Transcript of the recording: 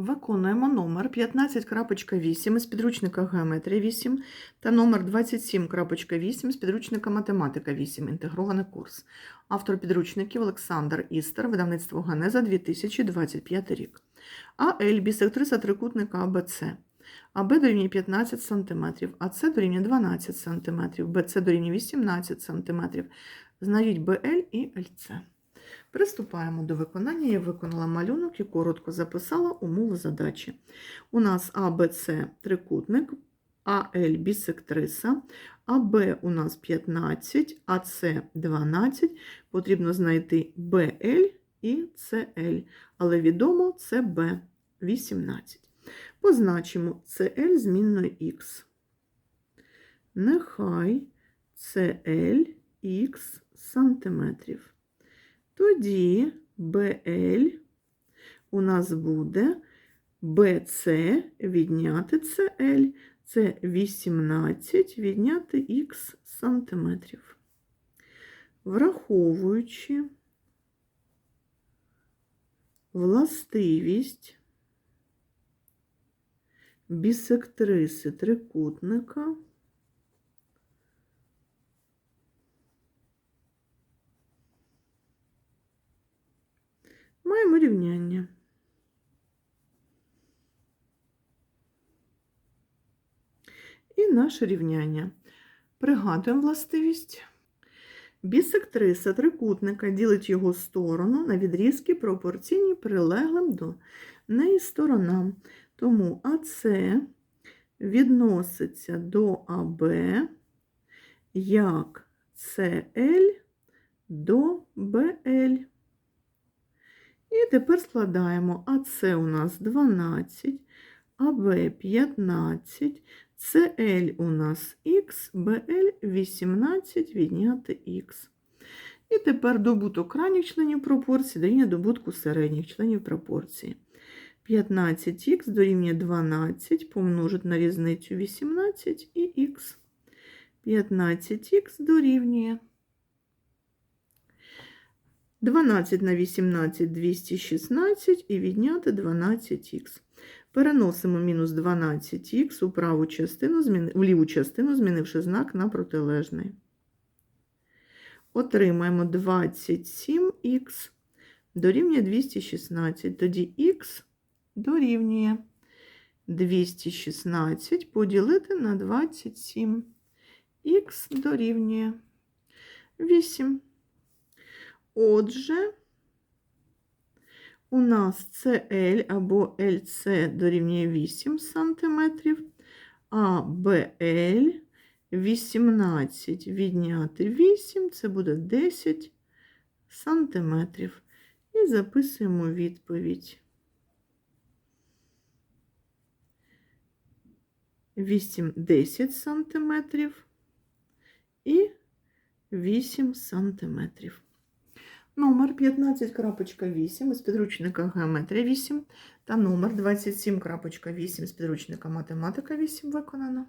Виконуємо номер 15.8 із підручника Геометрія 8 та номер 27.8 з підручника Математика 8. Інтегрований курс. Автор підручників Олександр Істер, видавництво Генеза 2025 рік. АЛ бісектриса трикутника АБЦ. АБ дорівнює 15 см, АЦ дорівнює 12 см, БЦ дорівнює 18 см. Знайдіть БЛ і ЛЦ. Приступаємо до виконання. Я виконала малюнок і коротко записала умови задачі. У нас АБЦ трикутник, АЛ бісектриса, АБ у нас 15, АЦ 12. Потрібно знайти БЛ і СЛ, але відомо це Б 18. Позначимо CL змінною Х. Нехай CL Х сантиметрів. Тоді BL у нас буде BC відняти CL. Це 18 відняти х сантиметрів. Враховуючи властивість бісектриси трикутника, маємо рівняння. І наше рівняння. Пригадуємо властивість. Бісектриса трикутника ділить його сторону на відрізки пропорційні прилеглим до неї сторонам. Тому АС відноситься до АБ як СЛ до БЛ. Тепер складаємо АС у нас 12, АБ 15, СЛ у нас Х, БЛ 18 відняти Х. І тепер добуток крайніх членів пропорції дорівнює добутку середніх членів пропорції. 15х дорівнює 12 помножити на різницю 18 і х. 15х дорівнює 12 на 18 216 і відняти 12х. Переносимо мінус 12х у в ліву частину, змінивши знак на протилежний. Отримаємо 27х дорівнює 216. Тоді х дорівнює 216 поділити на 27. Х дорівнює 8. Отже, у нас CL або LC дорівнює 8 см, а BL 18 відняти 8, це буде 10 см. І записуємо відповідь. 8 10 см і 8 сантиметрів. Номер 15.8 з підручника Геометрія 8 та номер 27.8 з підручника Математика 8 виконано.